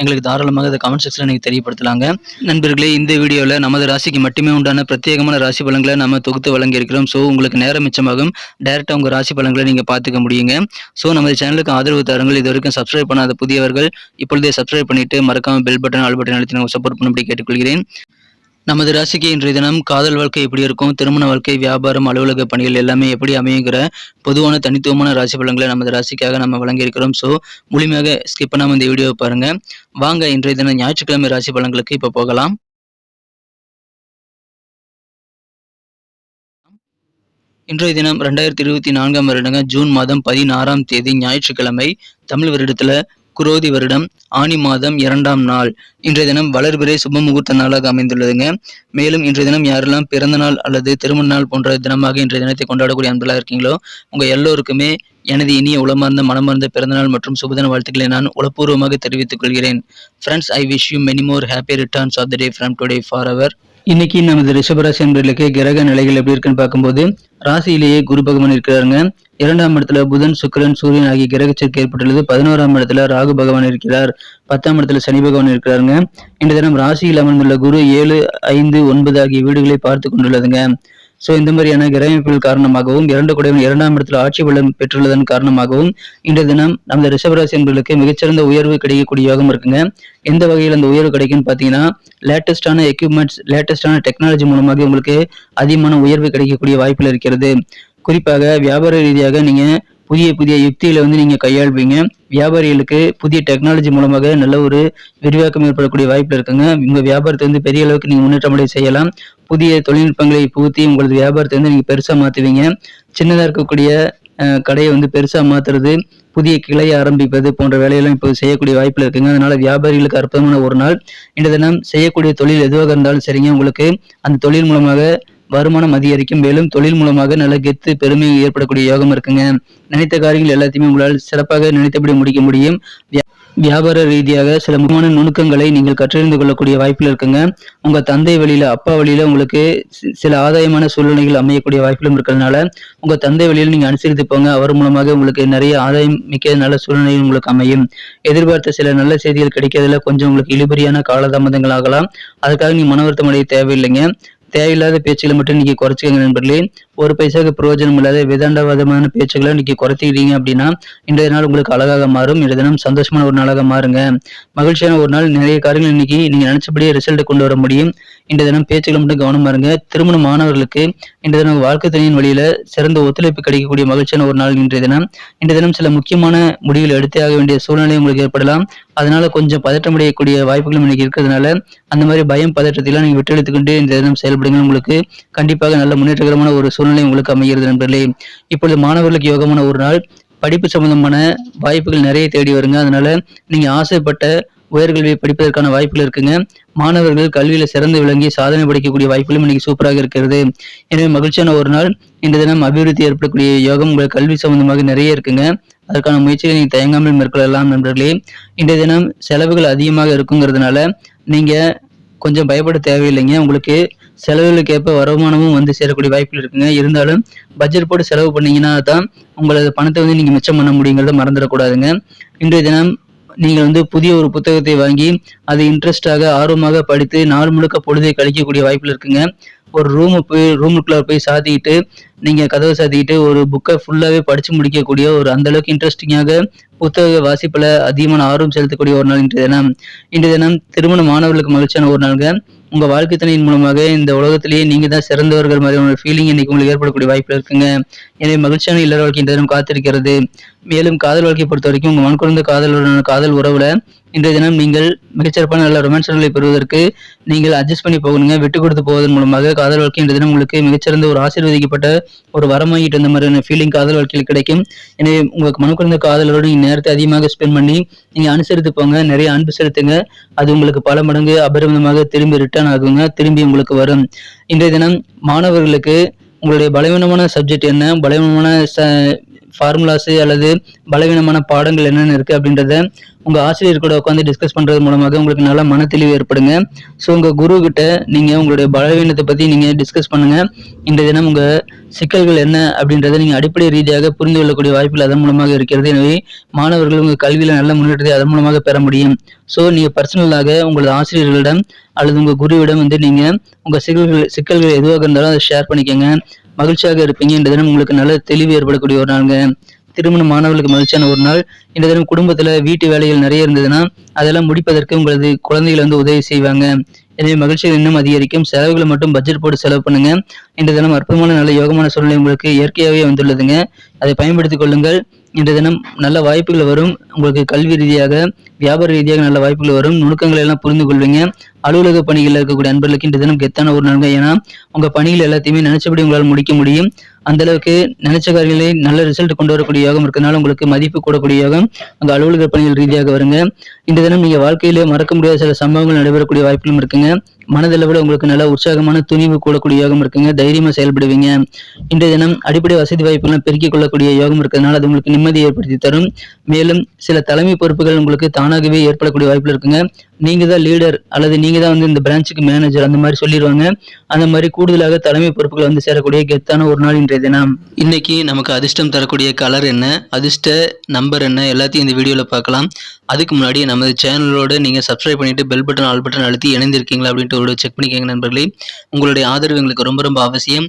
எங்களுக்கு தாராளமாக அதை கமெண்ட் செக்ஷனில் நீங்கள் தெரியப்படுத்தலாங்க. நண்பர்களே இந்த வீடியோவில் நமது ராசிக்கு மட்டுமே உண்டான பிரத்யேகமான ராசி பலன்களை நம்ம தொகுத்து வழங்கியிருக்கிறோம். ஸோ உங்களுக்கு நேரம் மிச்சமாகும். டைரெக்டாக உங்கள் ராசி பலன்களை நீங்கள் பார்த்துக்க முடியுங்க. ஸோ நமது சேனலுக்கு ஆதரவு தாருங்கள். இது வரைக்கும் சப்ஸ்கிரைப் பண்ணாத புதியவர்கள் இப்பொழுதே சப்ஸ்கிரைப் பண்ணிட்டு மறக்காமல் பெல் பட்டன் ஆல் பட்டன் அழுத்தி நம்ம சப்போர்ட் பண்ணும்படி கேட்டுக்கொள்கிறேன். நமது ராசிக்கு இன்றைய தினம் காதல் வாழ்க்கை எப்படி இருக்கும்? திருமண வாழ்க்கை வியாபாரம் அலுவலக பணிகள் எல்லாமே எப்படி அமையுங்கிற பொதுவான தனித்துவமான ராசி பலன்களை நமது ராசிக்காக நம்ம வழங்கியிருக்கிறோம் ஸோ முழுமையாக ஸ்கிப் பண்ணாமல் இந்த வீடியோவை பாருங்க. வாங்க இன்றைய தினம் ஞாயிற்றுக்கிழமை ராசி பலன்களுக்கு இப்போ போகலாம். இன்றைய தினம் ரெண்டாயிரத்தி இருபத்தி நான்காம் வருடங்க ஜூன் மாதம் பதினாறாம் தேதி ஞாயிற்றுக்கிழமை தமிழ் வருடத்தில் குரோதி வருடம் ஆனி மாதம் இரண்டாம் நாள். இன்றைய தினம் வளர்பிறை சுப முகூர்த்த நாளாக அமைந்துள்ளதுங்க. மேலும் இன்றைய தினம் யாரெல்லாம் பிறந்த நாள் அல்லது திருமண நாள் போன்ற தினமாக இன்றைய தினத்தை கொண்டாடக்கூடிய அன்பலாக இருக்கீங்களோ உங்க எல்லோருக்குமே எனது இனிய உளமார்ந்த மனமார்ந்த பிறந்தநாள் மற்றும் சுபதின வாழ்த்துக்களை நான் உளப்பூர்வமாக தெரிவித்துக் கொள்கிறேன். Friends I wish you many more happy returns of the day from today for our இன்னைக்கு நமது ரிஷபராசி என்பர்களுக்கு கிரக நிலைகள் எப்படி இருக்குன்னு பார்க்கும்போது ராசியிலேயே குரு பகவான் இருக்கிறாருங்க. இரண்டாம் இடத்துல புதன் சுக்கிரன் சூரியன் ஆகிய கிரக சேர்க்கை ஏற்பட்டுள்ளது. பதினோராம் இடத்துல ராகு பகவான் இருக்கிறார். பத்தாம் இடத்துல சனி பகவான் இருக்கிறாருங்க. இந்த தினம் ராசியில் அமர்ந்துள்ள குரு ஏழு ஐந்து ஒன்பது ஆகிய வீடுகளை பார்த்து கொண்டுள்ளதுங்க. ஸோ இந்த மாதிரியான கிரகமைப்புகள் காரணமாகவும் இரண்டு குடைவன் இரண்டாம் இடத்துல ஆட்சி பலம் பெற்றுள்ளதன் காரணமாகவும் இன்றைய தினம் நமது ரிஷபராசி என்பர்களுக்கு மிகச்சிறந்த உயர்வு கிடைக்கக்கூடிய யோகம் இருக்குங்க. எந்த வகையில் அந்த உயர்வு கிடைக்குன்னு பார்த்தீங்கன்னா லேட்டஸ்டான எக்யூப்மெண்ட்ஸ் லேட்டஸ்டான டெக்னாலஜி மூலமாக உங்களுக்கு அதிகமான உயர்வு கிடைக்கக்கூடிய வாய்ப்புகள் இருக்கிறது. குறிப்பாக வியாபார ரீதியாக நீங்க புதிய புதிய யுக்திகளை வந்து நீங்க கையாள்வீங்க. வியாபாரிகளுக்கு புதிய டெக்னாலஜி மூலமாக நல்ல ஒரு விரிவாக்கம் ஏற்படக்கூடிய வாய்ப்பு இருக்குங்க. உங்க வியாபாரத்தை வந்து பெரிய அளவுக்கு நீங்க முன்னேற்றம் அடைய செய்யலாம். புதிய தொழில்நுட்பங்களை புகுத்தி உங்களது வியாபாரத்தை வந்து நீங்க பெருசா மாத்துவீங்க. சின்னதா இருக்கக்கூடிய கடையை வந்து பெருசா மாத்துறது புதிய கிளையை ஆரம்பிப்பது போன்ற வேலையெல்லாம் இப்போ செய்யக்கூடிய வாய்ப்பில் இருக்குங்க. அதனால வியாபாரிகளுக்கு அற்புதமான ஒரு நாள். இன்றைய தினம் செய்யக்கூடிய தொழில் எதுவாக இருந்தாலும் சரிங்க. உங்களுக்கு அந்த தொழில் மூலமாக வருமானம் அதிகரிக்கும் மேலும் தொழில் மூலமாக நல்ல கெத்து பெருமை ஏற்படக்கூடிய யோகம் இருக்குங்க. நினைத்த காரியங்கள் எல்லாத்தையுமே உங்களால் சிறப்பாக நினைத்தபடி முடிக்க முடியும். வியா- வியாபார ரீதியாக சில முக்கியமான நுணுக்கங்களை நீங்கள் கற்றறிந்து கொள்ளக்கூடிய வாய்ப்புகள் இருக்குங்க. உங்க தந்தை வழியில அப்பா வழியில உங்களுக்கு சில ஆதாயமான சூழ்நிலைகள் அமையக்கூடிய வாய்ப்புகளும் இருக்கிறதுனால உங்க தந்தை வழியில் நீங்க அனுசரித்து போங்க. அவர் மூலமாக உங்களுக்கு நிறைய ஆதாயம் மிக்க நல்ல சூழ்நிலைகள் உங்களுக்கு அமையும். எதிர்பார்த்த சில நல்ல செய்திகள் கிடைக்கிறதுல கொஞ்சம் உங்களுக்கு இழுபறியான காலதாமதங்கள் ஆகலாம். அதுக்காக நீ மன வருத்தம் அடைய தேவையில்லைங்க. தேவையில்லாத பேச்சுகளை மட்டும் நீங்க குறைச்சிக்கங்க நண்பர்களே. ஒரு பைசாவுக்கு பிரயோஜனம் இல்லாத விதாண்டவாதமான பேச்சுகளை நீங்க குறைச்சிக்கிறீங்க அப்படின்னா இன்றைய நாள் உங்களுக்கு அழகாக மாறும். இன்றைய தினம் சந்தோஷமான ஒரு நாளாக மாறுங்க. மகிழ்ச்சியான ஒரு நாள் நிறைய காரியங்கள் இன்னைக்கு நீங்க நினைச்சபடியே ரிசல்ட் கொண்டு வர முடியும். இன்றைய தினம் பேச்சுகளை மட்டும் கவனமா இருங்க. திருமண மாணவர்களுக்கு இன்றைய தினம் வாழ்க்கை துணையின் வழியில சிறந்த ஒத்துழைப்பு கிடைக்கக்கூடிய மகிழ்ச்சியான ஒரு நாள் இன்றைய தினம். இன்றைய தினம் சில முக்கியமான முடிவுகள் எடுத்தே ஆக வேண்டிய சூழ்நிலை உங்களுக்கு ஏற்படலாம். அதனால கொஞ்சம் பதட்டமடையக்கூடிய வாய்ப்புகளும் இன்னைக்கு இருக்கிறதுனால அந்த மாதிரி பயம் பதற்றத்தைலாம் நீங்க விட்டு எடுத்துக்கிட்டு இந்த தினம் செயல்படுங்க உங்களுக்கு கண்டிப்பாக நல்ல முன்னேற்றகரமான ஒரு சூழ்நிலை உங்களுக்கு அமைகிறது நண்பர்களே. இப்பொழுது மாணவர்களுக்கு யோகமான ஒரு நாள். படிப்பு சம்பந்தமான வாய்ப்புகள் நிறைய தேடி வருங்க. அதனால நீங்க ஆசைப்பட்ட உயர்கல்வியை படிப்பதற்கான வாய்ப்புகள் இருக்குங்க. மாணவர்கள் கல்வியில சிறந்து விளங்கி சாதனை படைக்கக்கூடிய வாய்ப்புகளும் இன்னைக்கு சூப்பராக இருக்கிறது. எனவே மகிழ்ச்சியான ஒரு நாள். இந்த தினம் அபிவிருத்தி ஏற்படக்கூடிய யோகம் உங்கள் கல்வி சம்பந்தமாக நிறைய இருக்குங்க. அதற்கான முயற்சிகளை நீங்க தயங்காமல் மேற்கொள்ளலாம் நண்பர்களே. இன்றைய தினம் செலவுகள் அதிகமாக இருக்குங்கிறதுனால நீங்க கொஞ்சம் பயப்பட தேவையில்லைங்க. உங்களுக்கு செலவுகளுக்கேற்ப வருமானமும் வந்து சேரக்கூடிய வாய்ப்புகள் இருக்குங்க. இருந்தாலும் பட்ஜெட் போட்டு செலவு பண்ணீங்கன்னா தான் உங்களது பணத்தை வந்து நீங்க மிச்சம் பண்ண முடியுங்கிறத மறந்துடக்கூடாதுங்க. இன்றைய தினம் நீங்கள் வந்து புதிய ஒரு புத்தகத்தை வாங்கி அதை இன்ட்ரெஸ்டாக ஆர்வமாக படித்து நாள் முழுக்க பொழுதை கழிக்கக்கூடிய வாய்ப்புகள் இருக்குங்க. ஒரு ரூமு போய் ரூமுக்குள்ள போய் சாத்திக்கிட்டு நீங்க கதவை சாத்திக்கிட்டு ஒரு புக்கை ஃபுல்லாவே படிச்சு முடிக்கக்கூடிய ஒரு அந்த அளவுக்கு இன்ட்ரெஸ்டிங்காக புத்தக வாசிப்புல அதிகமான ஆர்வம் செலுத்தக்கூடிய ஒரு நாள் இன்றைய தினம். இன்றைய தினம் திருமண மாணவர்களுக்கு மகிழ்ச்சியான ஒரு நாளுங்க. உங்க வாழ்க்கை துணையின் மூலமாக இந்த உலகத்திலேயே நீங்க தான் சிறந்தவர்கள் மாதிரியான ஒரு ஃபீலிங் இன்னைக்கு உங்களுக்கு ஏற்படக்கூடிய வாய்ப்பில் இருக்குங்க. எனவே மகிழ்ச்சியான இல்லற வாழ்க்கை இன்றைய தினம் காத்திருக்கிறது. மேலும் காதல் வாழ்க்கையை பொறுத்த வரைக்கும் உங்க மண்குழந்த காதலுடனான காதல் உறவுல இன்றைய தினம் நீங்கள் மிகச்சிறப்பான நல்ல ரொமான்ஸ்களை பெறுவதற்கு நீங்கள் அட்ஜஸ்ட் பண்ணி போகணுங்க. விட்டு கொடுத்து போவதன் மூலமாக காதல் வாழ்க்கை இன்றைய தினம் உங்களுக்கு மிகச்சிறந்த ஒரு ஆசீர்வதிக்கப்பட்ட ஒரு வரமாகிட்டு இருந்த மாதிரியான ஃபீலிங் காதல் வாழ்க்கையில் கிடைக்கும். எனவே உங்களுக்கு மனக்குறந்த காதலோடு நீங்கள் நேரத்தை அதிகமாக ஸ்பெண்ட் பண்ணி நீங்கள் அனுசரித்து போங்க. நிறைய அன்பு செலுத்துங்க. அது உங்களுக்கு பல மடங்கு அபரிமிதமாக திரும்பி ரிட்டர்ன் ஆகுங்க. திரும்பி உங்களுக்கு வரும். இன்றைய தினம் மாணவர்களுக்கு உங்களுடைய பலவீனமான சப்ஜெக்ட் என்ன? பலவீனமான ச ஃபார்முலாஸ் அல்லது பலவீனமான பாடங்கள் என்னென்ன இருக்குது அப்படின்றத உங்கள் ஆசிரியர் கூட உட்காந்து டிஸ்கஸ் பண்ணுறது மூலமாக உங்களுக்கு நல்ல மன தெளிவு ஏற்படுங்க. ஸோ உங்கள் குரு கிட்ட நீங்கள் உங்களுடைய பலவீனத்தை பற்றி நீங்கள் டிஸ்கஸ் பண்ணுங்கள் இந்த தினம் உங்கள் சிக்கல்கள் என்ன அப்படின்றத நீங்கள் அடிப்படை ரீதியாக புரிந்து கொள்ளக்கூடிய வாய்ப்புகள் அதன் மூலமாக இருக்கிறது. எனவே மாணவர்கள் உங்கள் கல்வியில் நல்ல முன்னேற்றத்தை அதன் மூலமாக பெற முடியும். ஸோ நீங்கள் பர்சனலாக உங்களது ஆசிரியர்களிடம் அல்லது உங்கள் குருவிடம் வந்து நீங்கள் உங்கள் சிக்கல்கள் சிக்கல்கள் எதுவாக இருந்தாலும் அதை ஷேர் பண்ணிக்கோங்க. மகிழ்ச்சியாக இருப்பீங்க. இந்த தினம் உங்களுக்கு நல்ல தெளிவு ஏற்படக்கூடிய ஒரு நாளுங்க. திருமண மாணவர்களுக்கு மகிழ்ச்சியான ஒரு நாள். இந்த தினம் குடும்பத்தில் வீட்டு வேலைகள் நிறைய இருந்ததுன்னா அதெல்லாம் முடிப்பதற்கு உங்களது குழந்தைகள் வந்து உதவி செய்வாங்க. எனவே மகிழ்ச்சிகள் இன்னும் அதிகரிக்கும். செலவுகளை மட்டும் பட்ஜெட் போட்டு செலவு பண்ணுங்க. இந்த தினம் அற்புதமான நல்ல யோகமான சூழ்நிலை உங்களுக்கு இயற்கையாகவே வந்துள்ளதுங்க. அதை பயன்படுத்திக் கொள்ளுங்கள். இன்றைய தினம் நல்ல வாய்ப்புகள் வரும். உங்களுக்கு கல்வி ரீதியாக வியாபார ரீதியாக நல்ல வாய்ப்புகள் வரும். நுணுக்கங்களை எல்லாம் புரிந்து கொள்வீங்க. அலுவலக பணிகளில் இருக்கக்கூடிய அன்பர்களுக்கு இந்த தினம் கெத்தான ஒரு நன்மை ஏன்னா உங்கள் பணிகள் எல்லாத்தையுமே நினைச்சபடி உங்களால் முடிக்க முடியும். அந்த அளவுக்கு நினைச்ச காரியங்களை நல்ல ரிசல்ட் கொண்டு வரக்கூடிய யோகம் இருக்கிறதுனால உங்களுக்கு மதிப்பு கூடக்கூடிய யோகம் உங்க அலுவலக பணிகள் ரீதியாக வருங்க. இந்த தினம் நீங்க வாழ்க்கையிலே மறக்க முடியாத சில சம்பவங்கள் நடைபெறக்கூடிய வாய்ப்புகளும் இருக்குங்க. மனதளவில் உங்களுக்கு நல்ல உற்சாகமான துணிவு கூடக்கூடிய யோகம் இருக்குங்க. தைரியமா செயல்படுவீங்க. இன்றைய தினம் அடிப்படை வசதி வாய்ப்புகள்லாம் பெருக்கிக் கொள்ளக்கூடிய யோகம் இருக்கிறதுனால அது உங்களுக்கு நிம்மதியை ஏற்படுத்தி தரும். மேலும் சில தலைமை பொறுப்புகள் உங்களுக்கு தானாகவே ஏற்படக்கூடிய வாய்ப்புகள் இருக்குங்க. நீங்கள் தான் லீடர் அல்லது நீங்கள் தான் வந்து இந்த பிரான்ச்சுக்கு மேனேஜர் அந்த மாதிரி சொல்லிடுவாங்க. அந்த மாதிரி கூடுதலாக தலைமை பொறுப்புகள் வந்து சேரக்கூடிய கெத்தான ஒரு நாள் இன்றைய தினம். இன்னைக்கு நமக்கு அதிர்ஷ்டம் தரக்கூடிய கலர் என்ன அதிர்ஷ்ட நம்பர் என்ன எல்லாத்தையும் இந்த வீடியோவில் பார்க்கலாம். அதுக்கு முன்னாடி நமது சேனலோட நீங்கள் சப்ஸ்கிரைப் பண்ணிட்டு பெல் பட்டன் ஆல் பட்டன் அழுத்தி இணைந்திருக்கீங்களா அப்படின்ட்டு ஒரு செக் பண்ணிக்கோங்க நண்பர்களே. உங்களுடைய ஆதரவு எங்களுக்கு ரொம்ப ரொம்ப அவசியம்.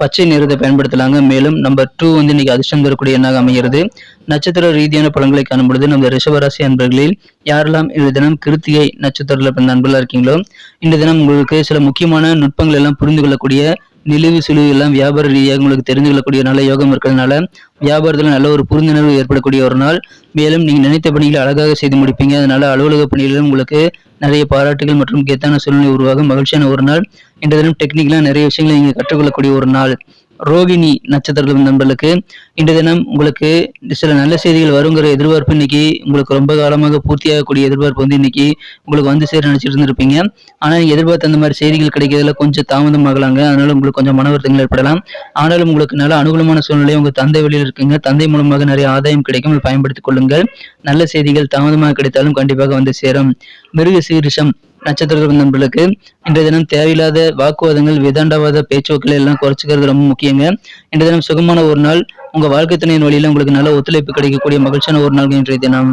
பச்சை நிறத்தை பயன்படுத்தலாங்க. மேலும் நம்பர் டூ வந்து இன்னைக்கு அதிர்ஷ்டம் தரக்கூடிய எண்ணாக அமைகிறது. நட்சத்திர ரீதியான பலன்களை காணும் பொழுது நம்ம ரிஷபராசி அன்பர்களில் யாரெல்லாம் இந்த தினம் கிருத்திகை நட்சத்திரத்தில் பிறந்த அன்பர்களாக இருக்கீங்களோ இந்த தினம் உங்களுக்கு சில முக்கியமான நுட்பங்கள் எல்லாம் புரிந்து கொள்ளக்கூடிய நிலுவு சுழிவு எல்லாம் வியாபார ரீதியாக உங்களுக்கு தெரிந்து கொள்ளக்கூடிய நல்ல யோகம் இருக்கிறதுனால வியாபாரத்தில் நல்ல ஒரு புரிந்துணர்வு ஏற்படக்கூடிய ஒரு நாள். மேலும் நீங்கள் நினைத்த பணிகளை அழகாக செய்து முடிப்பீங்க. அதனால அலுவலக பணிகளிலும் உங்களுக்கு நிறைய பாராட்டுகள் மற்றும் கெத்தான சூழ்நிலை உருவாக மகிழ்ச்சியான ஒரு நாள். இன்றைய தினம் டெக்னிக்கலாக நிறைய விஷயங்களை நீங்கள் கற்றுக்கொள்ளக்கூடிய ஒரு நாள். ரோகிணி நட்சத்திரத்தில் நண்பர்களுக்கு இன்றைய தினம் உங்களுக்கு சில நல்ல செய்திகள் வருங்கிற எதிர்பார்ப்பு இன்னைக்கு உங்களுக்கு ரொம்ப காலமாக பூர்த்தியாகக்கூடிய எதிர்பார்ப்பு வந்து இன்னைக்கு உங்களுக்கு வந்து சேர நினைச்சிட்டு இருந்திருப்பீங்க ஆனால் நீங்கள் எதிர்பார்த்த அந்த மாதிரி செய்திகள் கிடைக்கிறதுல கொஞ்சம் தாமதமாகலாங்க அதனால உங்களுக்கு கொஞ்சம் மன வருத்தங்கள் ஏற்படலாம். ஆனாலும் உங்களுக்கு நல்ல அனுகூலமான சூழ்நிலை உங்கள் தந்தை வழியில் இருக்குங்க. தந்தை மூலமாக நிறைய ஆதாயம் கிடைக்கும். பயன்படுத்திக் கொள்ளுங்கள். நல்ல செய்திகள் தாமதமாக கிடைத்தாலும் கண்டிப்பாக வந்து சேரும். மிருக சீரிஷம் நட்சத்திர நண்பர்களுக்கு இன்றைய தினம் தேவையில்லாத வாக்குவாதங்கள் விதாண்டவாத பேச்சுக்களை எல்லாம் குறைச்சிக்கிறது ரொம்ப முக்கியங்க. இன்றைய தினம் சுகமான ஒரு நாள் உங்க வாழ்க்கை துணையின் வழியில உங்களுக்கு நல்ல ஒத்துழைப்பு கிடைக்கக்கூடிய மகிழ்ச்சியான ஒரு நாள் இன்றைய தினம்.